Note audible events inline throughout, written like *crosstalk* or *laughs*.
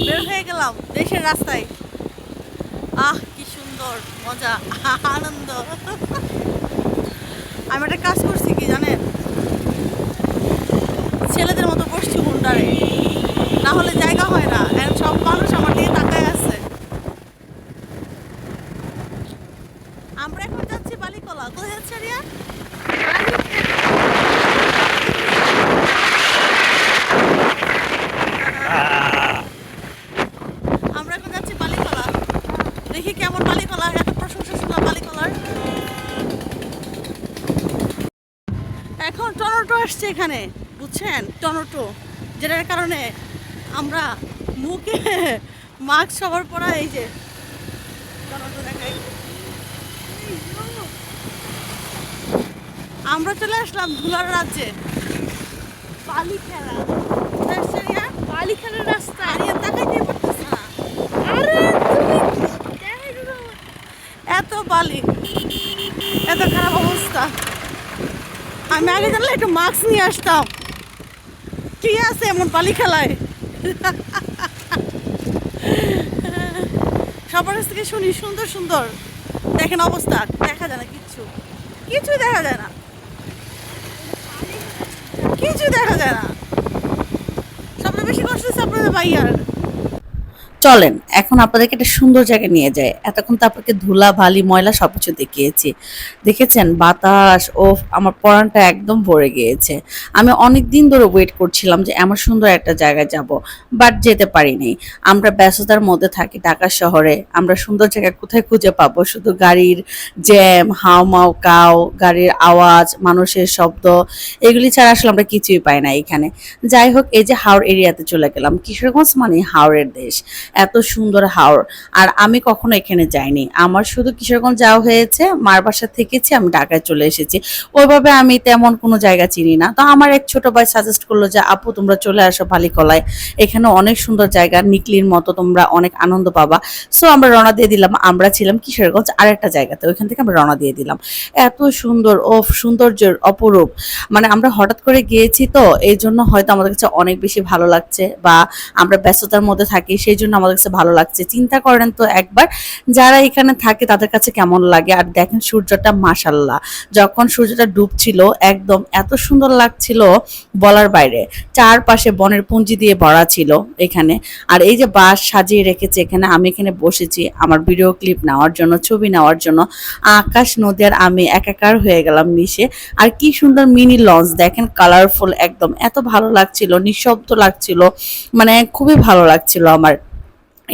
বের হয়ে গেলাম দেশের রাস্তায়। আহ, কি সুন্দর, মজা, *laughs* আনন্দ। আমি একটা কাজ করছি কি জানেন? ছেলেদের মতো বসছি হুন্ডারে। না হলে জায়গা হয় না, এখন সব মানুষ আমার দিকে তাকায় আছে। আমরা এখন যাচ্ছি বালিকলা। কোথায় যাচ্ছে রিয়া আমরা এখন যাচ্ছি বালিকলা দেখি কেমন বালিকলা এত প্রশংসা শুনলাম বালিকলার এখন টমেটো আসছে এখানে, বুঝছেন? টমেটো যেটার কারণে আমরা মুখে *laughs* মাস্ক সবার পরা, এই যে টমেটো দেখাই। আমরা চলে আসলাম ধুলার রাজ্যে বালি খেলা কোথায় আসছে রিয়া? বালি খেলার রাস্তা আরিয়া তাকাইতে পারতেছে না আরে এত বালি। এত খারাপ অবস্থা। আমি আগে জানলে একটু মাস্ক নিয়ে আসতাম। কি আছে এমন বালি খেলায়? সবার কাছ থেকে শুনি, সুন্দর সুন্দর। দেখেন অবস্থা, দেখা যায় না কিচ্ছু। কিছুই দেখা যায় না। কিছু দেখা যায় না। সবচেয়ে বেশি কষ্ট হচ্ছে আপনাদের ভাইয়ার। চলেন, এখন আপনাদেরকে একটা সুন্দর জায়গায় নিয়ে যায় এতক্ষণ তো আপনাকে ধুলা, বালি, ময়লা সব কিছু দেখিয়েছি। দেখেছেন? বাতাস ও আমার পরানটা একদম ভরে গিয়েছে। আমি অনেক দিন ধরে ওয়েট করছিলাম যে এমন সুন্দর একটা জায়গায় যাব বাট যেতে পারিনি। আমরা ব্যস্ততার মধ্যে থাকি ঢাকা শহরে। আমরা সুন্দর জায়গা কোথায় খুঁজে পাবো? শুধু গাড়ির জ্যাম, হাও মাও, কাও, গাড়ির আওয়াজ, মানুষের শব্দ, এগুলি ছাড়া আসলে আমরা কিছুই পাই না এখানে। যাই হোক, এই যে হাওড় এরিয়াতে চলে গেলাম। কিশোরগঞ্জ মানে হাওড়ের দেশ। এত সুন্দর হাওড় আর আমি কখনো এখানে যাইনি। আমার শুধু কিশোরগঞ্জ যাওয়া হয়েছে, মার বাসা থেকেছি, আমি ঢাকায় চলে এসেছি। ওইভাবে আমি তেমন কোনো জায়গা চিনি না। তো আমার এক ছোট ভাই সাজেস্ট করল যে, আপু, তোমরা চলে আসো ভালিকলায় এখানে অনেক সুন্দর জায়গা, নিকলির মতো তোমরা অনেক আনন্দ পাবা। সো আমরা রওনা দিয়ে দিলাম। আমরা ছিলাম কিশোরগঞ্জ আর একটা জায়গাতে। ওইখান থেকে আমরা রওনা দিয়ে দিলাম। এত সুন্দর ও সৌন্দর্যের অপরূপ। মানে আমরা হঠাৎ করে গিয়েছি তো এই জন্য হয়তো আমাদের কাছে অনেক বেশি ভালো লাগছে বা আমরা ব্যস্ততার মধ্যে থাকি সেই জন্য আমাদের কাছে ভালো লাগছে। চিন্তা করেন তো একবার, যারা এখানে থাকে তাদের কাছে কেমন লাগে? আর দেখেন সূর্যটা মাসাল্লাহ যখন সূর্যটা ডুবছিল, একদম এত সুন্দর লাগছিল বলার বাইরে। চারপাশে বনের পুঞ্জি দিয়ে ভরা ছিল এখানে। আর এই যে বাস সাজিয়ে রেখেছে এখানে, আমি এখানে বসেছি আমার ভিডিও ক্লিপ নেওয়ার জন্য, ছবি নেওয়ার জন্য। আকাশ, নদী আর আমি একাকার হয়ে গেলাম মিশে। আর কি সুন্দর মিনি লঞ্চ দেখেন কালারফুল একদম এত ভালো লাগছিল, নিঃশব্দ লাগছিল মানে খুবই ভালো লাগছিল আমার।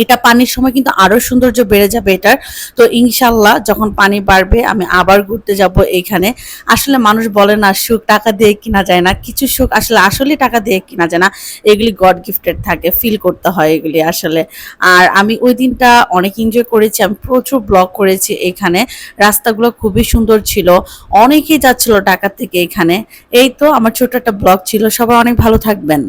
এটা পানির সময় কিন্তু আরও সৌন্দর্য বেড়ে যাবে এটার। তো ইনশাল্লাহ যখন পানি বাড়বে, আমি আবার ঘুরতে যাব এইখানে আসলে মানুষ বলে না, সুখ টাকা দিয়ে কিনা যায় না। কিছু সুখ আসলে আসলে টাকা দিয়ে কিনা যায় না। এগুলি গড গিফটেড থাকে ফিল করতে হয় এগুলি আসলে। আর আমি ওই দিনটা অনেক এনজয় করেছি, আমি প্রচুর ব্লগ করেছি এখানে। রাস্তাগুলো খুবই সুন্দর ছিল। অনেকেই যাচ্ছিল ঢাকা থেকে এখানে। এই তো আমার ছোট একটা ব্লগ ছিল। সবাই অনেক ভালো থাকবেন।